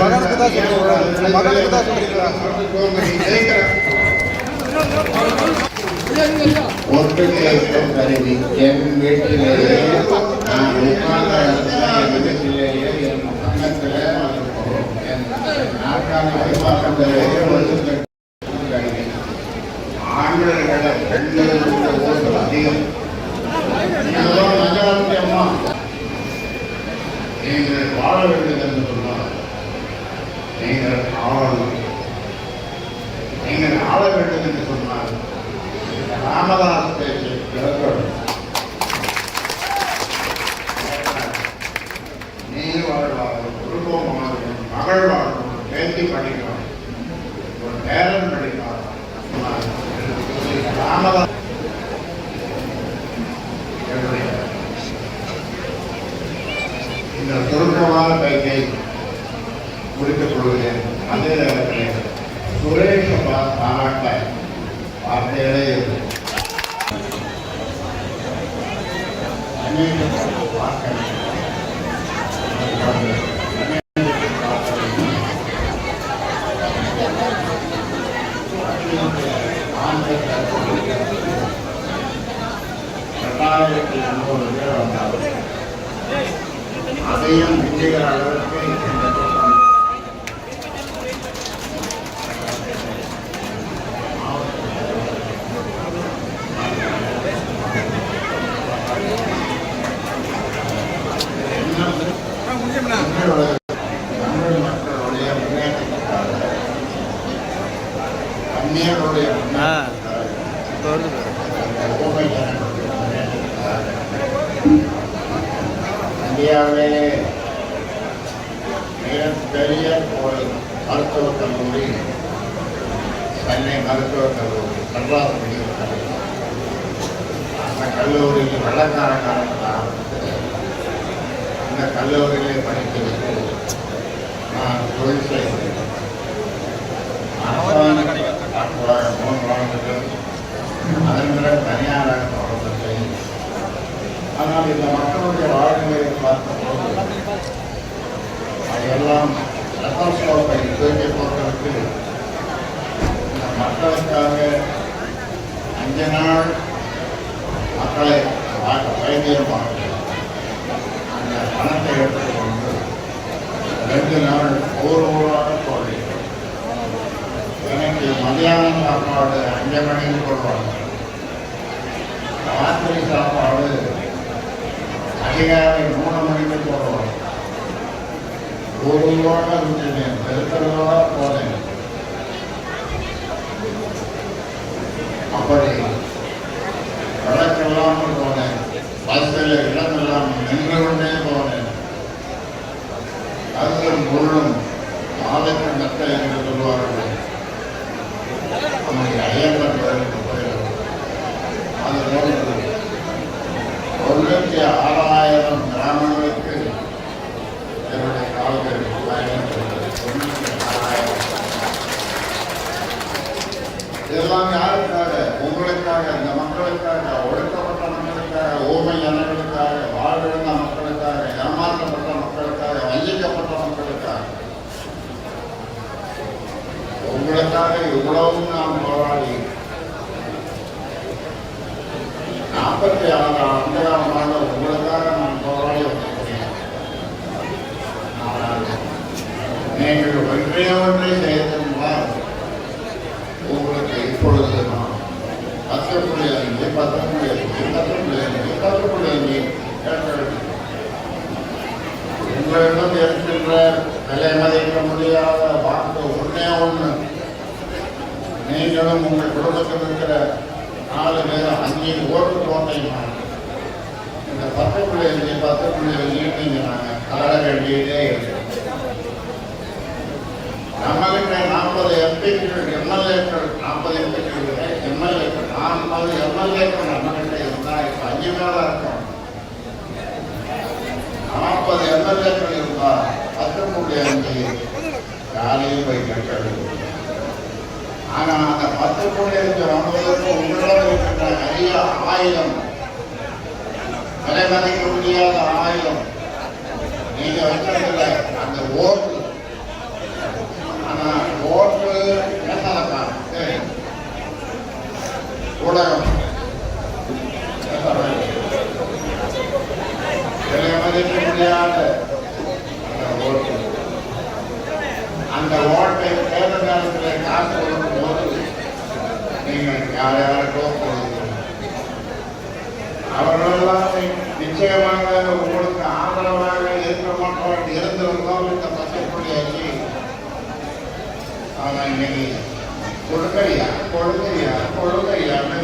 மகனுக்கு தான் மகனுக்கு தான் கேட்கும் கருவி என் வீட்டிலேயே நான் உட்கார்ந்த வீட்டிலேயே என் என் நாற்காலி ஒன்று கருவி ஆண்களை விட அதிகம் இதுதான் நகராட்சி அம்மா ஆள வேண்டும் என்று சொன்னால் நீங்கள் ஆளணும் நீங்கள் ஆள வேண்டும் என்று சொன்னால் ராமதாஸ் பேச்சு கேட்கணும் நீ வாழ்வார்கள் குடும்பம் வாழணும் மகள் வாழணும் பேத்தி படிக்கணும் ஒரு பேரன் படிக்கலாம் ராமதாஸ் என்னுடைய இந்த சுருக்கமான பேச்சை முடித்துக் கொள்கிறேன் அதே நேரத்தில் சுரேஷ் பா- பாராட்ட வார்த்தைகளே இல்லை. அநேக வார்த்தைகள். ரெண்டாயிரத்தி எண்ணூறு பேர் வந்தார்கள் அதையும் விஜய அளவிற்கு இந்த கூட்டம் தமிழ் மக்களுடைய முன்னேற்றத்துக்காக அந்நியருடைய முன்னேற்றத்துக்காக இந்தியாவிலே மிகப்பெரிய ஒரு மருத்துவக் கல்லூரி சென்னை மருத்துவக் கல்லூரி மெட்ராஸ் மெடிக்கல் கல்லூரி அந்த கல்லூரியில் வெள்ளக்கார காலத்தில் ஆரம்பித்தது அந்த கல்லூரியிலே படித்துவிட்டு நான் தொழில் டாக்டராக மூன்று ஆண்டுகள் அதன் பிறகு தனியாராக தொடர்ந்தேன் ஆனால் இந்த மக்களுடைய வாழ்க்கையை பார்த்தபோது அதையெல்லாம் ரத்தோத்சவத்தை தூக்கி போக்குவரத்து இந்த மக்களுக்காக அஞ்சு நாள் மக்களை பார்க்க வைத்தியம் அந்த பணத்தை எடுத்துக்கொண்டு ரெண்டு நாள் ஒவ்வொரு ஊராக போய் மதியானம் சாப்பாடு அஞ்சு மணிக்கு போடுவாங்க. ராத்திரி சாப்பாடு அதிகாலை மூணு மணிக்கு போடுவாங்க. ஊரோட இருந்தேன் பெருத்தலோட போனேன் அப்படி விளக்கெல்லாமல் போனேன் பஸ்ஸில் இடம் இல்லாமல் நின்று கொண்டே போனேன் கல்லும் முள்ளும் மாதக்கு மெத்தை நம்முடைய ஐயப்பன் கோயிலுக்கு ஒரு லட்சத்தி ஆறாயிரம் கிராமங்களுக்கு என்னுடைய கால்கள் இதெல்லாம் யாருக்காக? உங்களுக்காக இந்த மக்களுக்காக ஒடுக்கப்பட்ட மக்களுக்காக ஊமை ஜனங்களுக்காக வாழ்விழந்த மக்களுக்காக ஏமாற்றப்பட்ட மக்களுக்காக வஞ்சிக்கப்பட்ட மக்களுக்காக உங்களுக்காக இவ்வளவும் நாம் போராடி நாற்பத்தி ஆறு ஆண்டு காலமாக உங்களுக்காக நான் போராடி வந்திருக்கிறேன் ஆனால் நீங்கள் ஒன்றே ஒன்றை செய்திருந்தால் உங்களுக்கு இப்பொழுது நான் பத்து புள்ளி அஞ்சு பத்து புள்ளி அஞ்சு பத்து புள்ளி அஞ்சு பத்து புள்ளி அஞ்சு உங்களிடம் இருக்கின்ற விலை மதிக்க முடியாத வாக்கு ஒன்றே ஒன்று நீங்களும் உங்கள் குடும்பத்தில் இருக்கிற நாலு பேர் அஞ்சு ஓட்டு தோட்டம் இந்த பத்து புள்ளி அஞ்சு பத்து புள்ளி அஞ்சு நீங்க வேண்டியதே இருக்கு. நம்மகிட்ட நாற்பது எம்பிக்கள் எம்எல்ஏக்கள் நாற்பது எம்பிக்கள் எம்எல்ஏக்கள். நாற்பது எம்எல்ஏக்கள் நம்மகிட்ட இருந்தா இப்ப அஞ்சு மேல இருக்கும் நாற்பது எம்எல்ஏக்கள் இருந்தா பத்து புள்ளி அஞ்சு யாரையும் போய் கேட்கறது. ஆனா அந்த பத்து கோடி இருக்கிற வாங்குவதற்கு உங்களிடம் இருக்கின்ற நிறைய ஆயுதம் விலை மதிக்க முடியாத ஆயுதம் நீங்க வச்சிருக்கல அந்த ஓட்டு ஆனா ஓட்டு பேசாதப்பா சரி ஊடகம் மதிக்க முடியாத அந்த ஓட்டு அந்த ஓட்டை தேர்தல் நேரத்தில் காசு கொடுக்கும் போது நீங்கள் யார் யாருக்கோ கொடுக்கணும் அவர்களெல்லாம் நிச்சயமாக உங்களுக்கு ஆதரவாக இருக்க மாட்டோம் இருந்திருந்தோம் இந்த பச்சைக்குடி அஞ்சு ஆனால் இன்னைக்கு கொடுக்கறியா கொடுக்கறியா கொடுக்கறியான்னு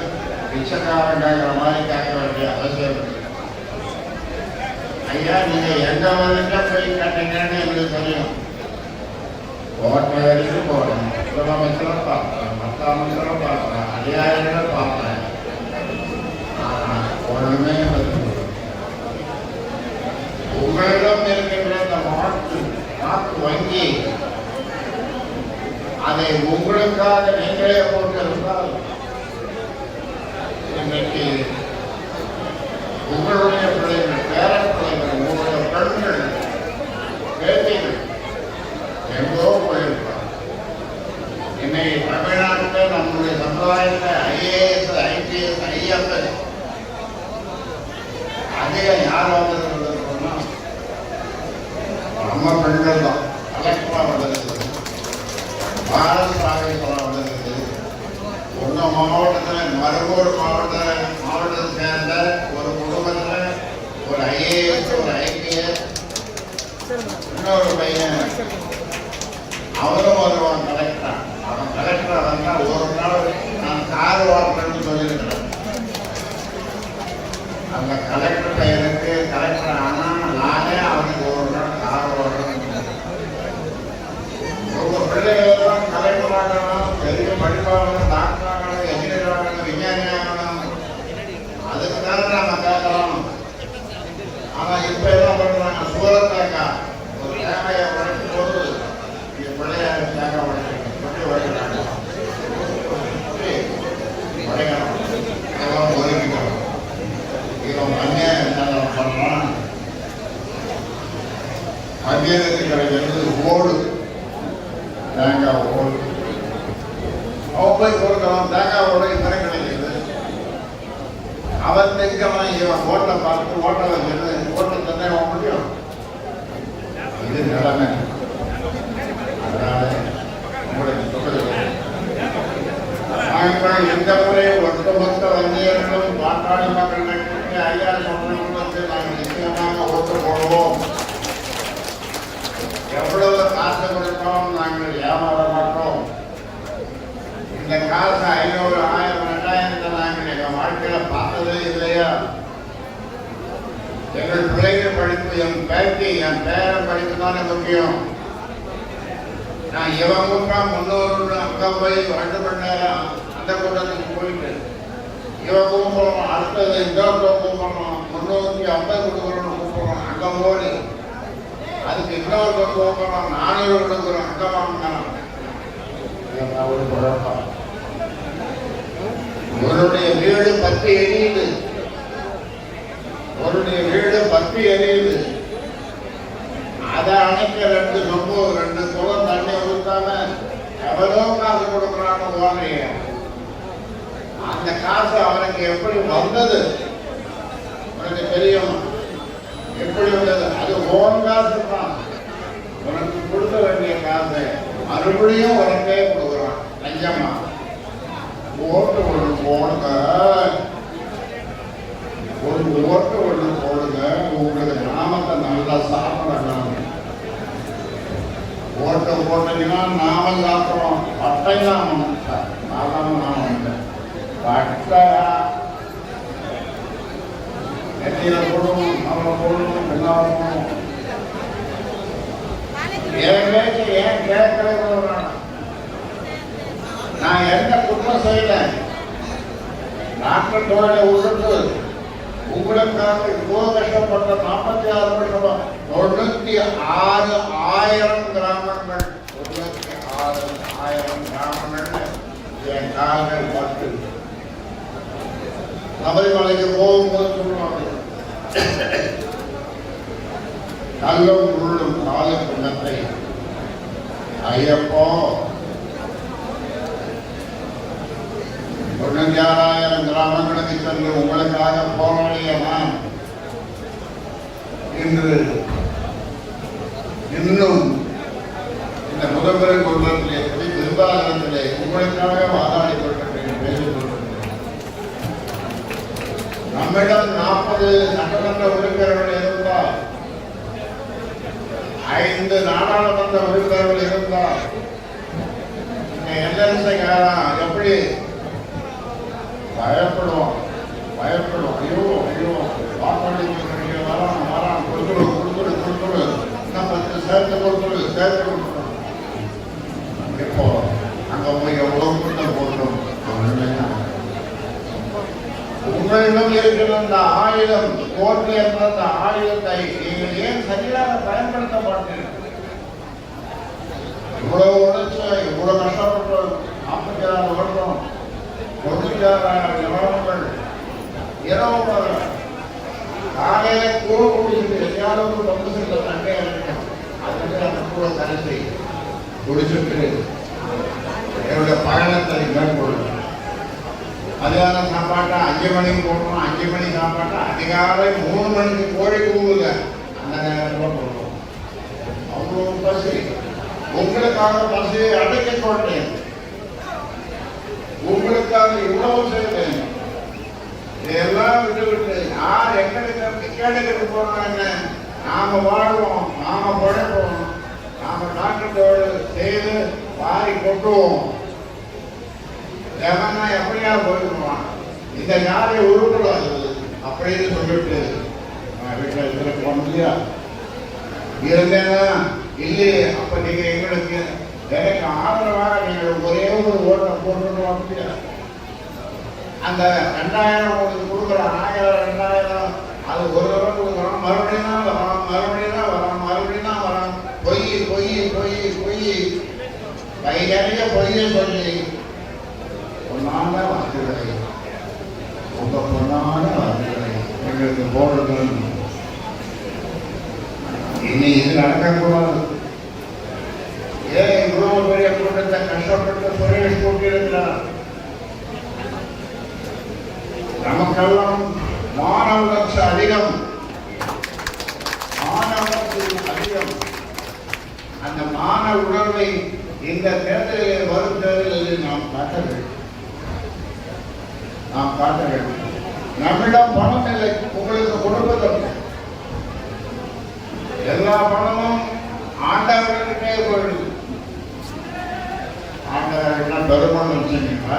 பிச்சைக்காரன் கேட்குற மாதிரி கேட்க வேண்டிய அவசியம் இல்லை. ஐயா நீங்க எந்த மதத்துல போய் கட்டுங்கன்னு எங்களுக்கு தெரியும் கோட்டை வரைக்கும் போகிறேன் முதலமைச்சரை பார்க்குறேன் மற்ற அமைச்சரை பார்க்குறேன் அதிகாரிகளை பார்க்குறேன் ஆனால் ஒன்றுமே உங்களிடம் இருக்கின்ற இந்த வாக்கு வாக்கு வங்கி அதை உங்களுக்காக நீங்களே போட்டிருந்தால் இன்னைக்கு உங்களுடைய பிள்ளைகள் பேரன் பேத்திகள் எங்கோ போயிருப்பாங்க இன்னைக்கு தமிழ்நாட்டில் நம்முடைய சமுதாயத்தில் ஐஏஎஸ் ஐபிஎஸ் ஐஎஃப்எஸ் அதிகம் யார் வந்தது சொன்னா நம்ம பெண்கள் தான் பாரத் மாவட்டத்தில் மாவட்ட மாவட்டத்தை சேர்ந்த ஒரு குடும்பத்தில் ஒரு ஐஏஎஸ் ஒரு ஐபிஎஸ் இன்னொரு பையன் அவரும் வருவான் கலெக்டரா அவன் கலெக்டரா வந்தா ஒரு நாள் நான் கார் வாங்கணும்னு சொல்லியிருக்கிறேன். அந்த கலெக்டர் பையனுக்கு கலெக்டர் ஆனா நானே அவனுக்கு ஒரு நாள் கார் ஓட்டுறேன்னு உங்க பிள்ளைகளெல்லாம் கலெக்டர் ஆகணும் பெரிய படிப்பாகணும் டாக்டர் ஆகணும் என்ஜினியர் ஆகணும் விஞ்ஞானி ஆகணும். அதுக்கு தானே நாம கேட்கலாம் ஆனா இப்ப என்ன பண்றாங்க? சூரத்தாக்கா ஒரு தேங்காயை உடைக்கும் போது இந்த பிள்ளைய தேங்காய் உடைக்கணும் எப்படி உடைக்கிறாங்க எப்படி உடைக்கணும் அதெல்லாம் ஒதுக்கிக்கணும் இவன் மண்ணே என்ன பண்றான் மத்தியத்துக்கு கிடைக்கிறது ஓடு. தேங்காய் ஓடு. அவன் போய் கொடுக்கலாம். தேங்காய் ஓடு இத்தனை கிடைக்கிறது. அவன் திங்கவன் இவன் ஓட்டை பார்த்து ஓட்டை வச்சிருந்து ஓட்டை தந்தே அவன் முடியும். இது நிலைமை. அதனால உங்களுக்கு நாங்கள் இந்த முறை ஒட்டுமொத்த வன்னியர்களும் பாட்டாளி மக்கள் கட்சிக்கு ஐயா சொல்றவங்களுக்கு நாங்கள் நிச்சயமாக ஓட்டு போடுவோம். எவ்வளவு காசு கொடுத்தோம் நாங்கள் ஏமாற மாட்டோம். இந்த காசு ஐநூறு ஆயிரம் ரெண்டாயிரத்தை நாங்கள் எங்க வாழ்க்கையில பார்த்ததே இல்லையா? எங்கள் பிள்ளைகள் படிப்பு என் பேட்டி என் பேரன் படிப்பு தானே முக்கியம். நான் இவன் கூட்டம் முன்னூறு அங்க போய் ரெண்டு மணி நேரம் அந்த கூட்டத்துக்கு போயிட்டு இவன் கூப்பிடணும் அடுத்தது இன்னொரு கூப்பிடணும் முன்னூத்தி ஐம்பது கொடுக்கணும்னு கூப்பிடணும் அங்க போய் அதுக்கு இன்னொரு கூப்பிடணும் நானூறு கொடுக்குறோம் அங்க ஒரு குழப்பம் உன்னுடைய வீடு பத்தி எரியுது. உன்னுடைய வீடு பத்தி எரியுது. அதை அணைக்க ரெண்டு சொம்பு ரெண்டு குளம் தண்ணி ஊத்தாம எவ்வளோ காசு கொடுக்குறான்னு ஓடுறீங்க அந்த காசு அவனுக்கு எப்படி வந்தது? உனக்கு தெரியுமா? எப்படி வந்தது அது ஓன் காசு தான் உனக்கு கொடுக்க வேண்டிய காசு மறுபடியும் உனக்கே கொடுக்குறான். லஞ்சமா ஓட்டு ஒன்று போடுங்க. ஒரு ஓட்டு ஒன்று போடுங்க. உங்களுக்கு நாமத்தை நல்லா சாப்பிடணும். ஓட்டு போட்டீங்கன்னா நாம சாப்பிடுறோம். பட்டை நாமம் நாம நாமம் இல்லை. பட்டை. நெத்தியில அவளை போடணும் பெண்ணாவை என் பேச்சு ஏன் கேட்கறது நான் எந்த குற்றம் செய்யல டாக்டர் தொழிலை விட்டுட்டு உங்களுக்காக இவ்வளோ கஷ்டப்பட்ட நாற்பத்தி ஆறு வருஷம் தொண்ணூத்தி ஆறு ஆயிரம் கிராமங்கள் தொண்ணூத்தி ஆறு ஆயிரம் கிராமங்கள் என் கால்கள் பட்டு சபரிமலைக்கு போகும்போது சொல்லுவாங்க. கல்லும் உள்ளும் கால குணத்தை ஐயப்போ. தொண்ணூத்தாறாயிரம் கிராமங்களுக்கு சென்று உங்களுக்காக போராடிய என்று இன்று இன்னும் இந்த முதல்வர் குடும்பத்திலே திருவாரூரத்திலே உங்களுக்காக வாதாடி கொண்டிருக்கிறேன் பேசிக் கொண்டிருக்கிறேன் நம்மிடம் நாற்பது சட்டமன்ற உறுப்பினர்கள் இருந்தால் ஐந்து நாடாளுமன்ற உறுப்பினர்கள் இருந்தால் எல்என்சி எப்படி பயப்படுவோம் பயப்படுவோம் ஐயோ ஐயோ வாக்களிக்க வரான் வரான் கொடுத்துடு கொடுத்துடு கொடுத்துடு இன்னும் பத்து சேர்த்து கொடுத்துடு சேர்த்து கொடுத்துடு இப்போ அங்க போய் எவ்வளவு கூட்டம் போட்டோம் உங்களிடம் இருக்கிற அந்த ஆயுதம் கோர்ட்டு என்ற அந்த ஆயுதத்தை நீங்கள் ஏன் சரியாக பயன்படுத்த மாட்டீர்கள் இவ்வளவு உழைச்சு இவ்வளவு கஷ்டப்பட்டு நாற்பத்தி ஆறு வருடம் தொண்ணூத்தி ஆறாயிரம் நிலவரங்கள் இரவு காலையில கூட குடிச்சிட்டு எதையாவது ஒரு பங்கு சென்ற தங்கை இருக்கணும் அதுக்கு அந்த கூட கரைசி குடிச்சிட்டு என்னுடைய பயணத்தை மேற்கொள்ளும் மதியான சாப்பாட்டை அஞ்சு மணிக்கு போடுறோம் அஞ்சு மணி சாப்பாட்டை அதிகாலை மூணு மணிக்கு கோழி கூவுல அந்த நேரத்தில் போடுறோம் அவ்வளோ பசி. உங்களுக்காக பசியை அடைக்க சொல்றேன் உங்களுக்காக இவ்வளவு செய்தேன். இதெல்லாம் விட்டு விட்டு யார் எங்களுக்கு கேட்டுக்கிட்டு போறாங்க நாம வாழ்வோம் நாம பழப்போம் நாம டாக்டரோடு செய்து வாரி கொட்டுவோம். எவன்னா எப்படியா போயிடுவான்? இந்த யாரை உருப்படாது அப்படின்னு சொல்லிட்டு நான் வீட்டில் இருக்கிற போக முடியா? இருந்தேன்னா இல்லையே அப்ப நீங்க எங்களுக்கு எனக்கு ஆதரவாக நீங்கள் ஒரே ஒரு ஓட்டை போட்டு அப்படியா அந்த ரெண்டாயிரம் உங்களுக்கு கொடுக்குற ஆயிரம் ரெண்டாயிரம் அது ஒரு தடவை கொடுக்குறோம் மறுபடியும் தான் வரோம் மறுபடியும் தான் வரோம் மறுபடியும் தான் வரோம். பொய் பொய் பொய் பொய். வைகாரிக பொய்யை சொல்லி பொன்னான வாக்குகளை உங்க பொன்னான வாக்குகளை போடுறது இனி இது நடக்கக்கூடாது. ஏன் இவ்வளவு பெரிய கூட்டத்தை கஷ்டப்பட்டு சுரேஷ் கூட்டியிருக்கிறார் நமக்கெல்லாம் மாணவ லட்சம் அதிகம். மாணவர்கள் அதிகம். அந்த மான உணர்வை இந்த தேர்தலில் வரும் தேர்தலில் நாம் காட்ட வேண்டும். நாம் காட்ட வேண்டும். நம்மிடம் பணம் இல்லை. உங்களுக்கு கொடுப்பதும் எல்லா பணமும் ஆண்டவர்கிட்டே போயிடுது. ஆண்டவர் பெருமணம் வச்சுக்கீங்களா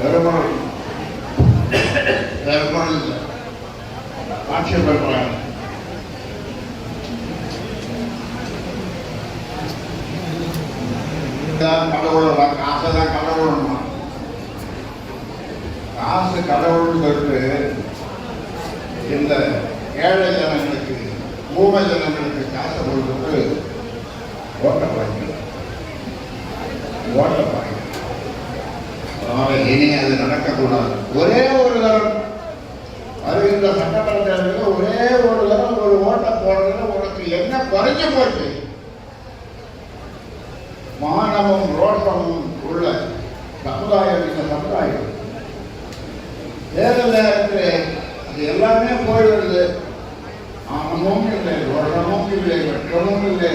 பெருமணம் பெருமணம் இல்லை. ஆட்சி பெறுறாங்க கடவுளோட காசை தான் கடவுள்மா காசு கடவுள்னு சொல்லிட்டு இந்த ஏழை ஜனங்களுக்கு ஊமை ஜனங்களுக்கு காசை கொடுத்துட்டு ஓட்ட பாய்க்க ஓட்ட பாய்க்க அதனால இனி அது நடக்கக்கூடாது ஒரே ஒரு தரம் வருகின்ற சட்டமன்ற தேர்தலில் ஒரே ஒரு தரம் ஒரு ஓட்ட போடுறதுல உனக்கு என்ன குறைஞ்சு போச்சு மானமும் ரோஷமும் உள்ள சமுதாயம் இந்த சமுதாயம் தேர்தல் நேரத்தில் அது எல்லாமே போயிடுது. ஆனமும் இல்லை ரோஷமும் இல்லை வெற்றமும் இல்லை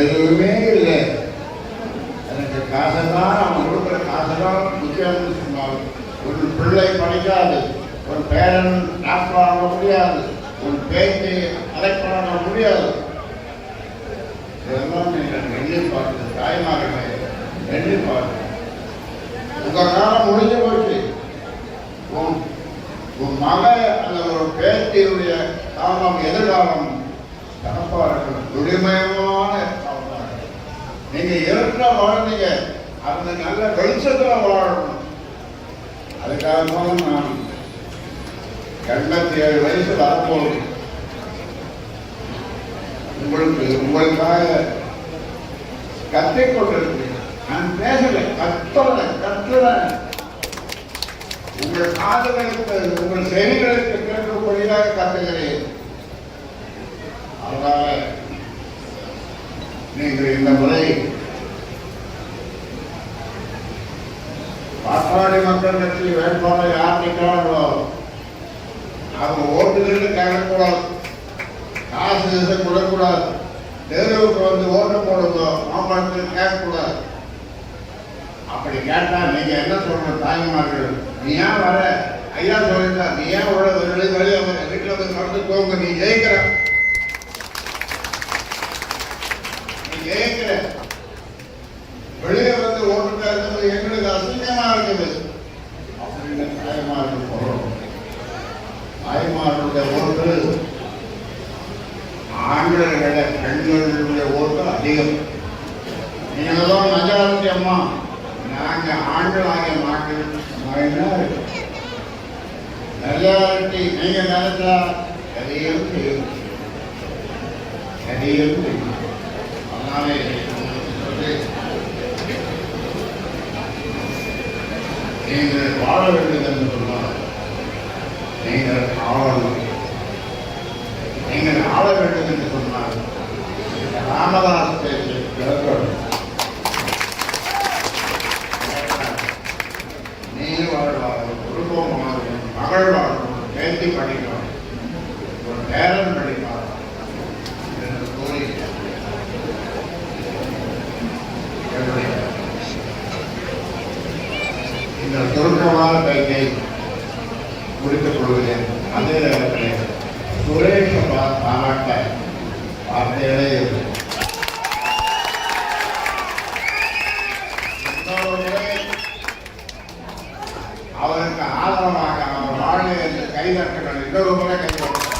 எதுவுமே இல்லை. எனக்கு காசை தான் அவன் கொடுக்குற காசை தான் முக்கியம்னு சொன்னாங்க ஒரு பிள்ளை படிக்காது ஒரு பேரன் டாக்டர் ஆக முடியாது ஒரு பேச்சு கலெக்டர் ஆக முடியாது. இதெல்லாம் நீங்கள் எண்ணி பார்த்து தாய்மார்களை எண்ணி பார்த்து. உங்க காலம் முடிஞ்சு போச்சு. உன் உன் மக அந்த ஒரு பேத்தியுடைய காலம் எதிர்காலம் சிறப்பாக இருக்கணும் துடிமயமான காலமாக நீங்க இருட்ட வாழ்ந்தீங்க அந்த நல்ல வெளிச்சத்துல வாழணும். அதுக்காக தான் நான். எண்பத்தி ஏழு வயசு வரப்போகுது. உங்களுக்கு உங்களுக்காக கத்திக் கொண்டிருக்கிறேன். நான் பேசல கத்துறேன் கத்துறேன் உங்கள் காதலுக்கு உங்கள் செவிகளுக்கு கேட்கும்படியாக கத்துகிறேன் அதனால நீங்கள் இந்த முறை பாட்டாளி மக்கள் கட்சி வேட்பாளர் யார் நிற்கிறார்களோ அவங்க ஓட்டுகளுக்கு கேட்கக்கூடாது காசு கொடுக்கக்கூடாது தெருவுக்கு வந்து ஓட்டு போடுங்க மாம்பழத்துக்கு கேட்கக்கூடாது அப்படி கேட்டா நீங்க என்ன சொல்றோம் தாய்மார்கள்? நீ ஏன் வர? ஐயா சொல்லிட்டா நீ ஏன் உள்ள வெளியே வெளியே அவங்க வீட்டுல வந்து நடந்து போங்க நீ ஜெயிக்கிற. நீ ஜெயிக்கிற. வெளியே வந்து ஓட்டு கேட்கறது எங்களுக்கு அசிங்கமா இருக்குது. அப்படின்னு தாய்மார்கள் சொல்றோம் தாய்மார்களுடைய ஓட்டு ஆண்களை பெண்களுடைய ஓட்டு அதிகம். நீங்கள் தான் மெஜாரிட்டி அம்மா. நாங்க ஆண்கள் ஆகிய மக்கள் மைனாரிட்டி மெஜாரிட்டி நீங்க நினைச்சா எதையும் செய்யும் எதையும் செய்யும் அதனாலே நீங்கள் வாழ வேண்டும் என்று சொன்னால் நீங்கள் ஆளணும். நீங்கள் ஆள வேண்டும் என்று சொன்னால் இந்த ராமதாஸ் பேச்சை கேட்கணும் நீ வாழ்வார்கள் குடும்பம் வாழணும் மகள் வாழணும் பேத்தி படிக்கணும் ஒரு படிப்பார் என்று கூறி என்னுடைய இந்த சுருக்கமான கையை முடித்துக் கொள்கிறேன் அதே நேரத்தில் சுரேஷ பா- பாராட்ட வார்த்தைகளே இல்லை. இன்னொரு முறை அவருக்கு ஆதரவாக அவர் வாழ என்று கைதட்டுகள் இன்னொரு முறை கைதட்டுங்கள்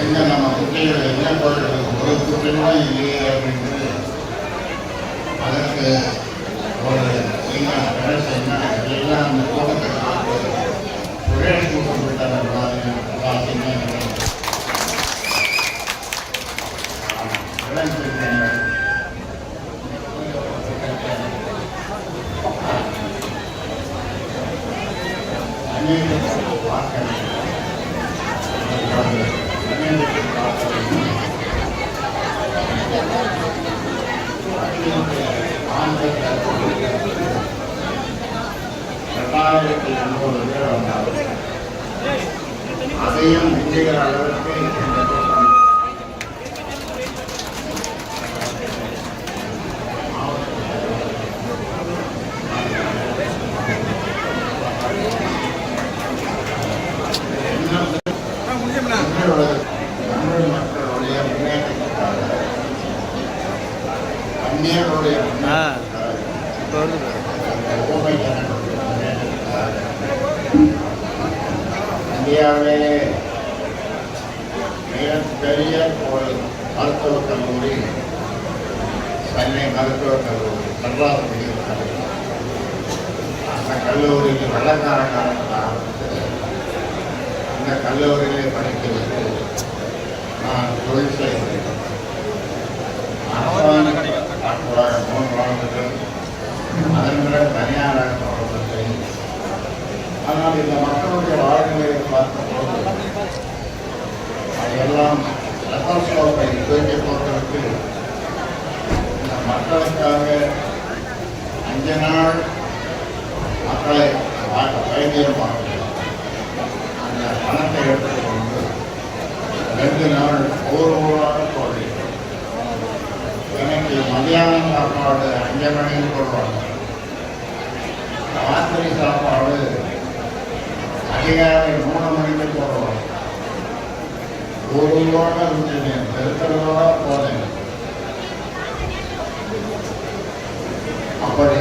எங்க நம்ம குட்டிகள் என்ன போடுறது ஒரு குட்டிகளும் இல்லையே அப்படின்னு அதற்கு ஒரு என்ன பிரஸ் என்ன எல்லாம் அந்த கூட்டத்தை பார்த்து சுரேஷ் கூட்டம் விட்டார் ரெண்டாயிரத்தி எண்ணூறு பேர் வந்தார்கள் அதையும் மிஞ்சுகிற அளவிற்கு இந்த கூட்டம் இன்னும் தமிழோட- தமிழ் மக்களுடைய முன்னேற்றத்துக்காக முன்னேற்றத்துக்காக இப்போ வருது இந்தியாவிலே மிகப்பெரிய ஒரு மருத்துவக் கல்லூரி சென்னை மருத்துவக் கல்லூரி மெட்ராஸ் மெடிக்கல் கல்லூரி அந்த கல்லூரிக்கு வெள்ளக்கார காலத்தில் ஆரம்பித்தது அந்த கல்லூரியிலே படித்துவிட்டு நான் தொழில் செய்கிறேன். அரசாங்க டாக்டராக மூன்று அதன் பிறகு தனியாராக தொடர்பு ஆனால் இந்த மக்களுடைய வாழ்நிலையை பார்த்தபோது அதையெல்லாம் ரத்தோத்சவத்தை தூக்கி போவதற்கு இந்த மக்களுக்காக அஞ்சு நாள் மக்களை வா- வைத்தியம் பார்க்க அந்த பணத்தை எடுத்துக்கொண்டு ரெண்டு நாள் ஊர் ஊராக போய் எனக்கு மதியானம் சாப்பாடு அஞ்சு மணிக்கு போடுவாங்க ராத்திரி சாப்பாடு அதிகாலை மூணு மணிக்கு போடுவாங்க ஒரு ரூபாக இருந்தேன் பெருக்கிறதோட போனேன் அப்படி